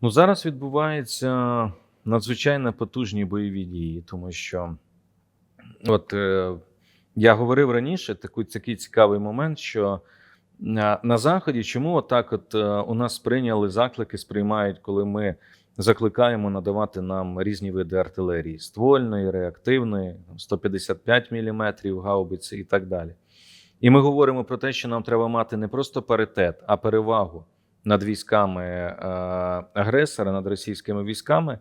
Ну, зараз відбуваються надзвичайно потужні бойові дії, тому що от е, я говорив раніше такий, такий цікавий момент, що на, на Заході чому отак от е, у нас прийняли заклики, сприймають, коли ми закликаємо надавати нам різні види артилерії: ствольної, реактивної, 155 мм, гаубиці і так далі. І ми говоримо про те, що нам треба мати не просто паритет, а перевагу над військами е, агресора, над російськими військами,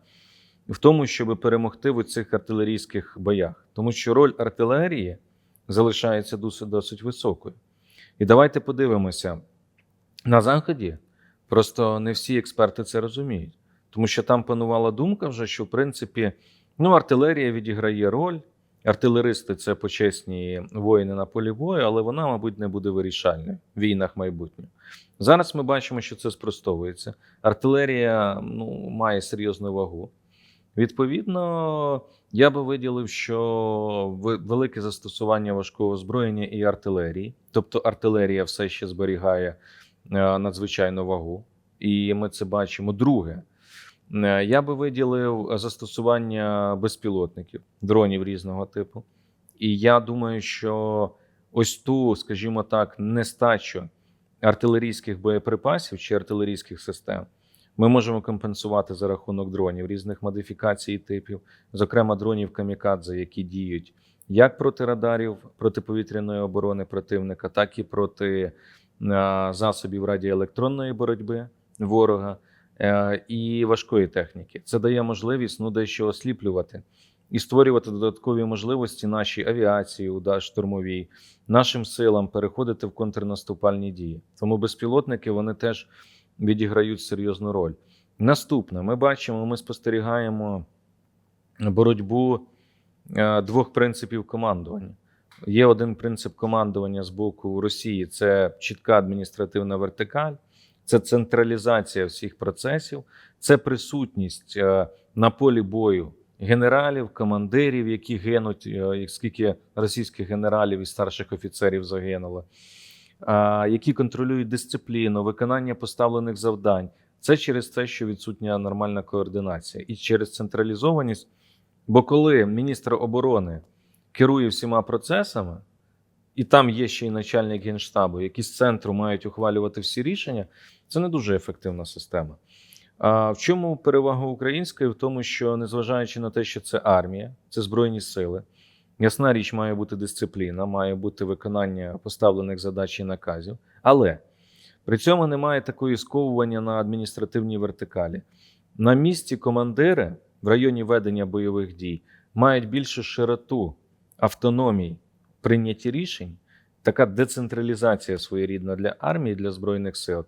в тому, щоб перемогти в цих артилерійських боях. Тому що роль артилерії залишається досить, досить високою. І давайте подивимося на Заході. Просто не всі експерти це розуміють, тому що там панувала думка вже, що в принципі ну, артилерія відіграє роль. Артилеристи це почесні воїни на полі бою, але вона, мабуть, не буде вирішальною в війнах майбутнього. Зараз ми бачимо, що це спростовується. Артилерія ну, має серйозну вагу. Відповідно, я би виділив, що велике застосування важкого озброєння і артилерії, тобто артилерія все ще зберігає е, надзвичайну вагу, і ми це бачимо. Друге, я би виділив застосування безпілотників, дронів різного типу. І я думаю, що ось ту, скажімо так, нестачу артилерійських боєприпасів чи артилерійських систем ми можемо компенсувати за рахунок дронів різних модифікацій і типів, зокрема дронів камікадзе, які діють як проти радарів протиповітряної оборони противника, так і проти е, засобів радіоелектронної боротьби ворога е, і важкої техніки. Це дає можливість ну, дещо осліплювати і створювати додаткові можливості нашій авіації, удар штурмовій, нашим силам переходити в контрнаступальні дії. Тому безпілотники вони теж відіграють серйозну роль. Наступне, ми бачимо, ми спостерігаємо боротьбу е, двох принципів командування. Є один принцип командування з боку Росії це чітка адміністративна вертикаль, це централізація всіх процесів, це присутність е, на полі бою генералів, командирів, які гинуть, е, скільки російських генералів і старших офіцерів загинуло а, які контролюють дисципліну, виконання поставлених завдань. Це через те, що відсутня нормальна координація, і через централізованість. Бо коли міністр оборони керує всіма процесами, і там є ще й начальник генштабу, які з центру мають ухвалювати всі рішення, це не дуже ефективна система. А в чому перевага української? В тому, що незважаючи на те, що це армія, це збройні сили. Ясна річ, має бути дисципліна, має бути виконання поставлених задач і наказів, але при цьому немає такої сковування на адміністративній вертикалі. На місці командири в районі ведення бойових дій мають більшу широту автономії прийнятті рішень, така децентралізація своєрідна для армії, для збройних сил,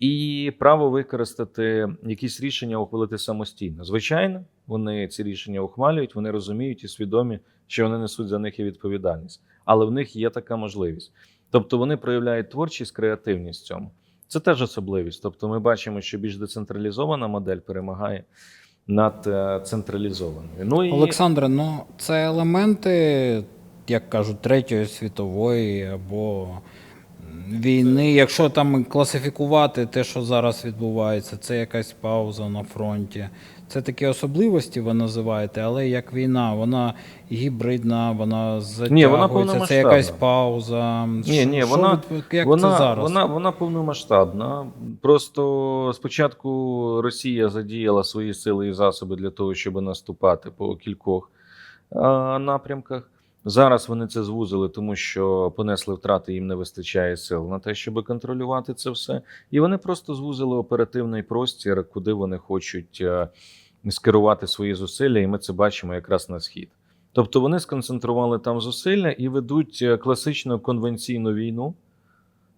і право використати якісь рішення ухвалити самостійно. Звичайно, вони ці рішення ухвалюють, вони розуміють і свідомі, що вони несуть за них і відповідальність, але в них є така можливість. Тобто вони проявляють творчість, креативність в цьому. Це теж особливість. Тобто, ми бачимо, що більш децентралізована модель перемагає над е, централізованою. Ну і Олександре, ну це елементи, як кажуть, Третьої світової або війни. Якщо там класифікувати те, що зараз відбувається, це якась пауза на фронті. Це такі особливості ви називаєте, але як війна, вона гібридна, вона Ні, вона це якась пауза. Ні, ні, що вона, як вона, це зараз? Вона, вона повномасштабна. Просто спочатку Росія задіяла свої сили і засоби для того, щоб наступати по кількох а, напрямках. Зараз вони це звузили, тому що понесли втрати, їм не вистачає сил на те, щоб контролювати це все. І вони просто звузили оперативний простір, куди вони хочуть е, скерувати свої зусилля, і ми це бачимо якраз на схід. Тобто вони сконцентрували там зусилля і ведуть е, класичну конвенційну війну.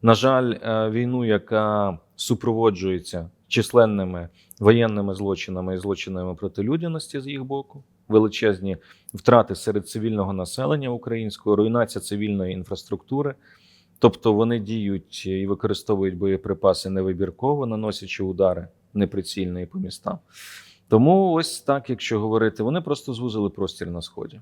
На жаль, е, війну, яка супроводжується численними воєнними злочинами і злочинами проти людяності з їх боку, величезні втрати серед цивільного населення українського, руйнація цивільної інфраструктури. Тобто вони діють і використовують боєприпаси невибірково, наносячи удари неприцільно по містам. Тому ось так, якщо говорити, вони просто звузили простір на сході.